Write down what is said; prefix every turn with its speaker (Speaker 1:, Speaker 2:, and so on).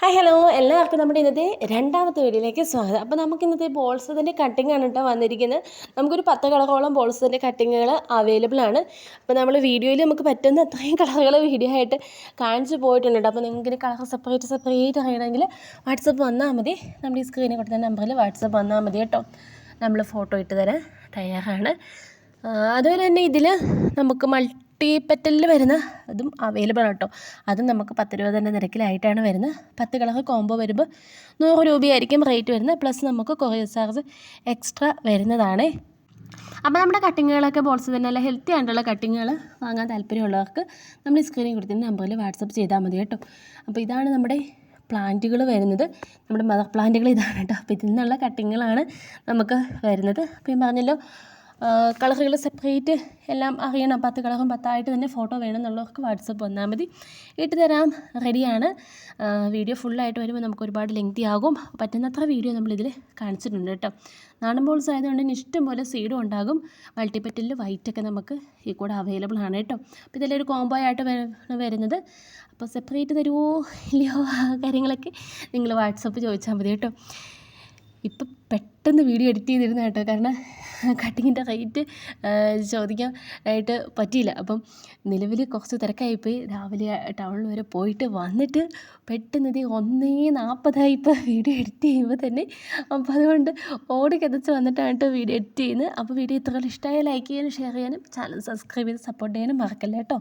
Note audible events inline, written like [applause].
Speaker 1: Hi hello എല്ലാവർക്കും നമ്മുടെ ഇന്നത്തെ രണ്ടാമത്തെ വീഡിയോയിലേക്ക് സ്വാഗതം. അപ്പോൾ നമുക്ക് ഇന്നത്തെ ബോൾസതിന്റെ കട്ടിംഗ് ആണ് കേട്ടോ വന്നിരിക്കുന്നത്. നമുക്കൊരു പത്ത് കളറോളം ബോൾസതിന്റെ കട്ടിങ്ങുകൾ അവൈലബിൾ ആണ്. അപ്പോൾ നമ്മൾ വീഡിയോയിൽ നമുക്ക് പറ്റുന്ന അത്രയും കളറുകൾ വീഡിയോ ആയിട്ട് കാണിച്ചു പോയിട്ടുണ്ട് അപ്പോൾ നിങ്ങൾക്ക് കളർ സെപ്പറേറ്റ് സെപ്പറേറ്റ് അറിയണമെങ്കിൽ വാട്സപ്പ് വന്നാൽ മതി. നമ്മുടെ ഈ സ്ക്രീനിൽ കൊടുത്ത നമ്പറിൽ വാട്സപ്പ് വന്നാൽ മതി കേട്ടോ. നമ്മൾ ഫോട്ടോ ഇട്ട് തരാൻ തയ്യാറാണ്. അതുപോലെ തന്നെ ഇതിൽ നമുക്ക് മൾട്ടി ടീ പെറ്റലിൽ വരുന്ന അതും അവൈലബിൾ കേട്ടോ. അതും നമുക്ക് പത്ത് രൂപ തന്നെ നിരക്കിലായിട്ടാണ് വരുന്നത്. പത്ത് കളർ കോംബോ വരുമ്പോൾ നൂറ് രൂപയായിരിക്കും റേറ്റ് വരുന്നത്. പ്ലസ് നമുക്ക് കൊറിയർ ചാർജ് എക്സ്ട്രാ വരുന്നതാണ്. അപ്പോൾ നമ്മുടെ കട്ടിങ്ങുകളൊക്കെ ബോൾസ് തന്നെ അല്ല? ഹെൽത്തി ആയിട്ടുള്ള കട്ടിങ്ങുകൾ വാങ്ങാൻ താല്പര്യമുള്ളവർക്ക് നമ്മൾ സ്ക്രീനിൽ കൊടുത്തിരുന്ന നമ്പറിൽ വാട്സപ്പ് ചെയ്താൽ മതി കേട്ടോ. അപ്പോൾ ഇതാണ് നമ്മുടെ പ്ലാന്റുകൾ വരുന്നത്. നമ്മുടെ മദർ പ്ലാന്റുകൾ ഇതാണ് കേട്ടോ. അപ്പോൾ ഇതിൽ നിന്നുള്ള കട്ടിങ്ങുകളാണ് നമുക്ക് വരുന്നത്. അപ്പോൾ ഞാൻ പറഞ്ഞല്ലോ കളറുകൾ സെപ്പറേറ്റ് എല്ലാം അറിയണം. പത്ത് കളറും പത്തായിട്ട് തന്നെ ഫോട്ടോ വേണമെന്നുള്ളവർക്ക് വാട്സപ്പ് വന്നാൽ മതി. ഇട്ട് തരാം. റെഡിയാണ്. വീഡിയോ ഫുള്ളായിട്ട് വരുമ്പോൾ നമുക്ക് ഒരുപാട് ലെങ്തി ആകും. പറ്റുന്നത്ര വീഡിയോ നമ്മളിതിൽ കാണിച്ചിട്ടുണ്ട് കേട്ടോ. നാടൻ ബോൾസ് ആയതുകൊണ്ട് ഇഷ്ടംപോലെ സീഡും ഉണ്ടാകും. മൾട്ടിപ്പറ്റിൽ വൈറ്റൊക്കെ നമുക്ക് ഈ കൂടെ അവൈലബിൾ ആണ് കേട്ടോ. അപ്പോൾ ഇതിലൊരു കോംബോ ആയിട്ട് വരുന്നത്. അപ്പോൾ സെപ്പറേറ്റ് തരുമോ ഇല്ലയോ കാര്യങ്ങളൊക്കെ നിങ്ങൾ വാട്സപ്പ് ചോദിച്ചാൽ മതി കേട്ടോ. ഇപ്പം പെട്ടെന്ന് വീഡിയോ എഡിറ്റ് ചെയ്തിരുന്ന കേട്ടോ. കാരണം [laughs] കട്ടിങ്ങിന്റെ റേറ്റ് ചോദിക്കാൻ ആയിട്ട് പറ്റിയില്ല. അപ്പം നിലവിൽ കുറച്ച് തിരക്കായിപ്പോയി. രാവിലെ ടൗണിൽ വരെ പോയിട്ട് വന്നിട്ട് പെട്ടെന്ന് ഇത് ഒന്നേ നാൽപ്പതായി ഇപ്പോൾ വീഡിയോ എഡിറ്റ് ചെയ്യുമ്പോൾ തന്നെ. അപ്പോൾ അതുകൊണ്ട് ഓടി കിതച്ച് വന്നിട്ടാണ് വീഡിയോ എഡിറ്റ് ചെയ്യുന്നത്. അപ്പോൾ വീഡിയോ ഇത്രയും ഇഷ്ടമായ ലൈക്ക് ചെയ്യാനും ഷെയർ ചെയ്യാനും ചാനൽ സബ്സ്ക്രൈബ് ചെയ്ത് സപ്പോർട്ട് ചെയ്യാനും മറക്കല്ല കേട്ടോ